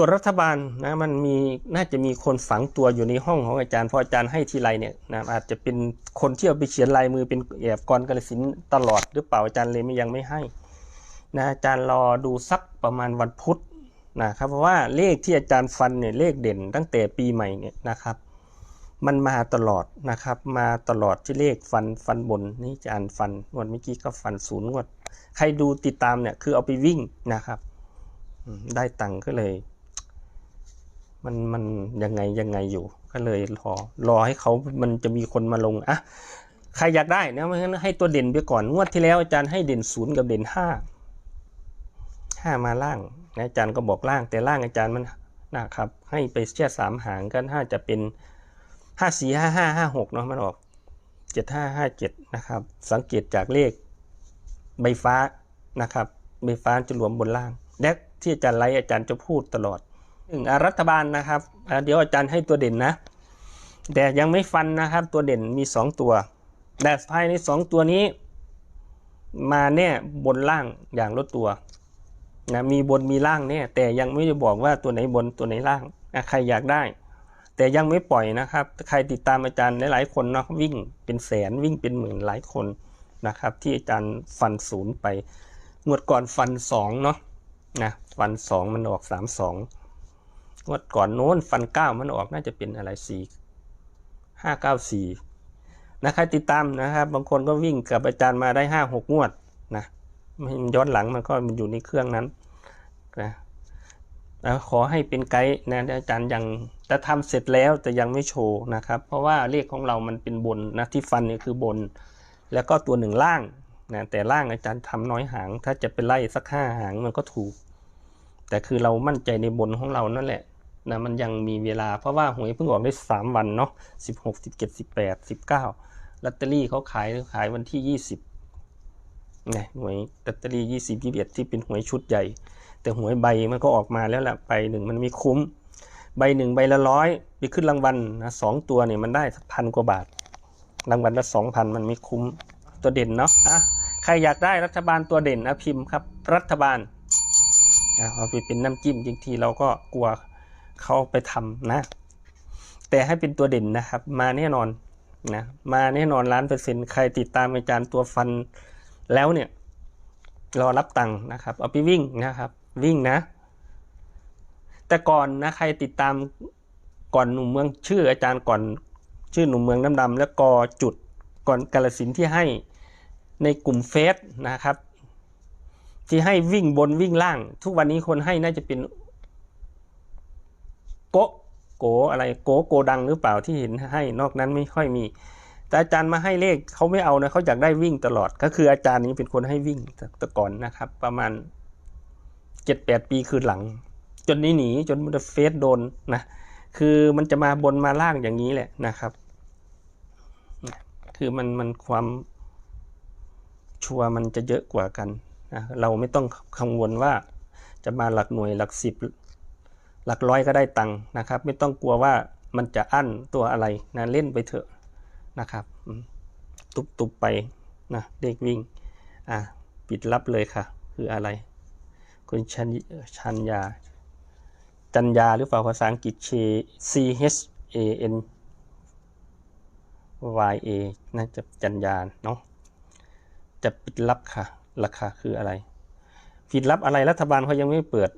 ส่วนรัฐบาลนะมันมีน่าจะมีคนฝังตัวอยู่ในห้องของอาจารย์พราะอาจารย์ให้ทีไรเนี่ยนะอาจจะเป็นคนที่เอาไปเขียนลายมือเป็นแอบกรกระสินตลอดหรือเปล่าอาจารย์เลยไม่ยังไม่ให้นะอาจารย์รอดูสักประมาณวันพุธนะครับเพราะว่าเลขที่อาจารย์ฟันเนี่ยเลขเด่นตั้งแต่ปีใหม่เนี่ยนะครับ มันมาตลอดนะครับ มาตลอดที่เลขฟันฟันบนนี่อาจารย์ฟันงวดเมื่อกี้ก็ฟันศูนย์งวด ใครดูติดตามเนี่ยคือเอาไปวิ่งนะครับได้ตังค์ก็เลย มันมันยังไงยังไงอยู่ ก็เลยรอรอให้เขามันจะมีคนมาลงอะใครอยากได้นะเพราะฉะนั้นให้ตัวเด่นไปก่อนงวดที่แล้วอาจารย์ให้เด่นศูนย์กับเด่นห้าห้ามาล่างนะอาจารย์ก็บอกล่าง แต่ล่างอาจารย์มันนะครับ ให้ไปแค่สามหางก็น่าจะเป็นห้าสี่ห้าห้าห้าหกเนาะมันออกเจ็ดห้าห้าเจ็ดนะครับ สังเกตจากเลขใบฟ้านะครับใบฟ้าจะรวมบนล่าง และที่อาจารย์ไลฟ์อาจารย์จะพูดตลอด หนึ่งอะรัฐบาลนะครับเดี๋ยวอาจารย์ให้ตัวเด่นนะ แต่ยังไม่ฟันนะครับ ตัวเด่นมีสองตัว แต่ภายในสองตัวนี้ มาแน่บนล่างอย่างลดตัวนะมีบนมีล่างแน่แต่ยังไม่ได้บอกว่าตัวไหนบนตัวไหนล่างนะใครอยากได้ แต่ยังไม่ปล่อยนะครับ ใครติดตามอาจารย์หลายๆคนเนาะวิ่งเป็นแสนวิ่งเป็นหมื่นหลายคนนะครับ ที่อาจารย์ฟันศูนย์ไปงวดก่อนฟันสองเนาะนะฟันสองมันออกสามสอ งวดก่อนโน้นฟันเก้ามันออกน่าจะเป็นอะไรสี่ห้าเก้าสี่นะใครติดตามนะครับ บางคนก็วิ่งกับอาจารย์มาได้ห้าหกงวดนะไม่ย้อนหลังมันก็มันอยู่ในเครื่องนั้นนะแล้วขอให้เป็นไกด์นะอาจารย์ยังจะทำเสร็จแล้วแต่ยังไม่โชว์นะครับ เพราะว่าเลขของเรามันเป็นบนนะที่ฟันนี่คือบน แล้วก็ตัวหนึ่งล่างนะแต่ล่างอาจารย์ทำน้อยหาง ถ้าจะไปไล่สักห้าหางมันก็ถูก แต่คือเรามั่นใจในบนของเรานั่นแหละ นะมันยังมีเวลาเพราะว่าหวยเพิ่งออกได้สามวันเนาะสิบหกสิบเจ็ดสิบแปดสิบเก้าลอตเตอรี่เขาขายขายวันที่ยี่สิบไงหวยลอตเตอรี่ยี่สิบยี่สิบเอ็ดที่เป็นหวยชุดใหญ่ แต่หวยใบมันก็ออกมาแล้วแหละใบหนึ่งมันไม่คุ้ม ใบหนึ่งใบละร้อยไปขึ้นรางวัลนะสองตัวเนี่ยมันได้พันกว่าบาท รางวัลละสองพันมันไม่คุ้มตัวเด่นเนาะอะใครอยากได้รัฐบาลตัวเด่นนะพิมพ์ครับ รัฐบาลอะเอาไปเป็นน้ำจิ้มจริงทีเราก็กลัว เขาไปทำนะ แต่ให้เป็นตัวเด่นนะครับ มาแน่นอนนะมาแน่นอนล้านเปอร์เซ็นต์ใครติดตามอาจารย์ตัวฟันแล้วเนี่ย รอรับตังค์นะครับ เอาไปวิ่งนะครับ วิ่งนะ แต่ก่อนนะใครติดตามก่อนหนุ่มเมืองชื่ออาจารย์ก่อนชื่อหนุ่มเมืองน้ำดำและกอจุดก่อนกาลสินที่ให้ในกลุ่มเฟสนะครับ ที่ให้วิ่งบนวิ่งล่าง ทุกวันนี้คนให้น่าจะเป็น โกโกอะไรโกโกดังหรือเปล่าที่เห็นให้นอกนั้นไม่ค่อยมี แต่อาจารย์มาให้เลขเขาไม่เอานะเขาอยากได้วิ่งตลอด ก็คืออาจารย์นี้เป็นคนให้วิ่งแต่ก่อนนะครับ ประมาณเจ็ดแปดปีคือหลัง จนนี้หนีจนเฟสโดนนะคือมันจะมาบนมาล่างอย่างนี้แหละนะครับ คือมันมันความชัวร์มันจะเยอะกว่ากันนะเราไม่ต้องกังวลว่าจะมาหลักหน่วยหลักสิบ หลักร้อยก็ได้ตังค์นะครับ ไม่ต้องกลัวว่ามันจะอั้นตัวอะไรนะเล่นไปเถอะนะครับ ตุบๆไปนะเด็กวิ่งอะปิดลับเลยค่ะ คืออะไร คุณชันชัญญาจัญญาหรือเปล่าภาษาอังกฤษ C H A N Y A น่าจะจัญญาเนาะจะปิดลับค่ะ ราคาคืออะไร ปิดลับอะไรรัฐบาลเขายังไม่เปิด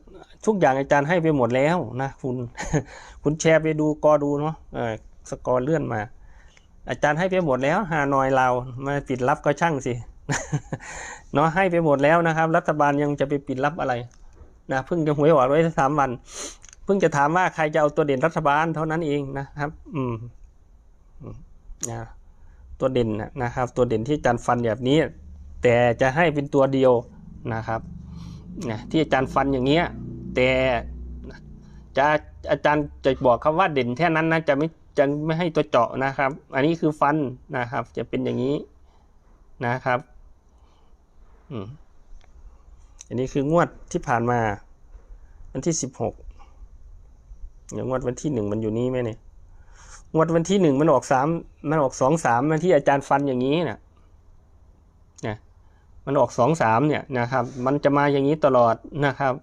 ทุกอย่างอาจารย์ให้ไปหมดแล้วนะคุณคุณแชร์ไปดูกอดูเนาะสกอร์เลื่อนมา อาจารย์ให้ไปหมดแล้วหานอยเรามาปิดลับก็ช่างสิเนาะให้ไปหมดแล้วนะครับ รัฐบาลยังจะไปปิดลับอะไรนะเพิ่งจะหวยออกไว้สามวันเพิ่งจะถามว่าใครจะเอาตัวเด่นรัฐบาลเท่านั้นเองนะครับ อืมนะตัวเด่นนะครับ ตัวเด่นที่อาจารย์ฟันแบบนี้ แต่จะให้เป็นตัวเดียวนะครับ นะที่อาจารย์ฟันอย่างเงี้ยแต่จะอาจารย์จะบอกคำว่าเด่นแค่นั้นนะจะไม่จะไม่ให้ตัวเจาะนะครับ อันนี้คือฟันนะครับ จะเป็นอย่างนี้นะครับอืมอันนี้คืองวดที่ผ่านมา วันที่สิบหกเดี๋ยวงวดวันที่หนึ่งมันอยู่นี่ไหมเนี่ยงวดวันที่หนึ่งมันออกสามมันออกสองสามมันที่อาจารย์ฟันอย่างนี้นะนะ มันออกสองสามเนี่ยนะครับ มันจะมาอย่างนี้ตลอดนะครับ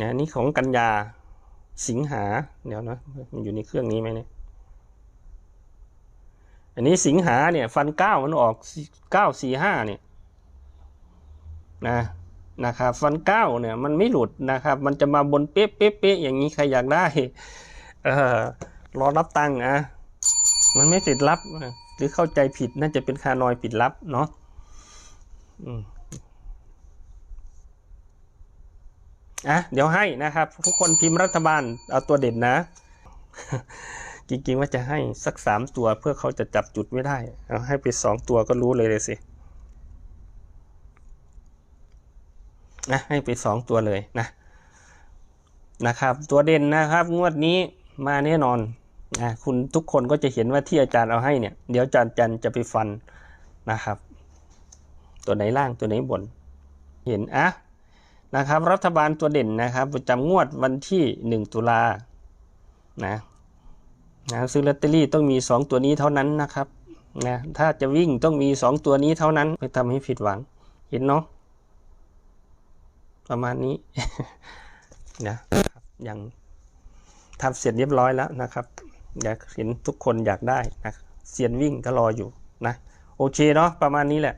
นะนี่ของกันยาสิงหาเดี๋ยวนะมันอยู่ในเครื่องนี้ไหมเนี่ยอันนี้สิงหาเนี่ย ฟันเก้ามันออกเก้าสี่ห้าเนี่ยนะนะครับ ฟันเก้าเนี่ย มันไม่หลุดนะครับ มันจะมาบนเป๊ะเป๊ะเป๊ะอย่างนี้ใครอยากได้เออรอรับตังค์อะมันไม่ปิดรับหรือเข้าใจผิดน่าจะเป็นคานอยปิดรับเนาะ อะเดี๋ยวให้นะครับ ทุกคนพิมพ์รัฐบาลเอาตัวเด่นนะ จริงๆว่าจะให้สักสามตัวเพื่อเขาจะจับจุดไม่ได้ เอาให้ไปสองตัวก็รู้เลยเลยสินะให้ไปสองตัวเลยนะนะครับ ตัวเด่นนะครับ งวดนี้มาแน่นอนนะคุณทุกคนก็จะเห็นว่าที่อาจารย์เอาให้เนี่ย เดี๋ยวอาจารย์จันจะไปฟันนะครับ ตัวไหนล่างตัวไหนบน เห็นอะนะครับรัฐบาลตัวเด่นนะครับประจำงวดวันที่หนึ่งตุลานะนะซื้อลอตเตอรี่ต้องมี 2 ตัวนี้เท่านั้นนะครับนะถ้าจะวิ่งต้องมี 2 ตัวนี้เท่านั้นไม่ทำให้ผิดหวัง เห็นเนาะประมาณนี้นะครับยังทำเสร็จเรียบร้อยแล้วนะครับ อยากเห็นทุกคนอยากได้นะเซียนวิ่งก็รออยู่นะ โอเคเนาะประมาณนี้แหละ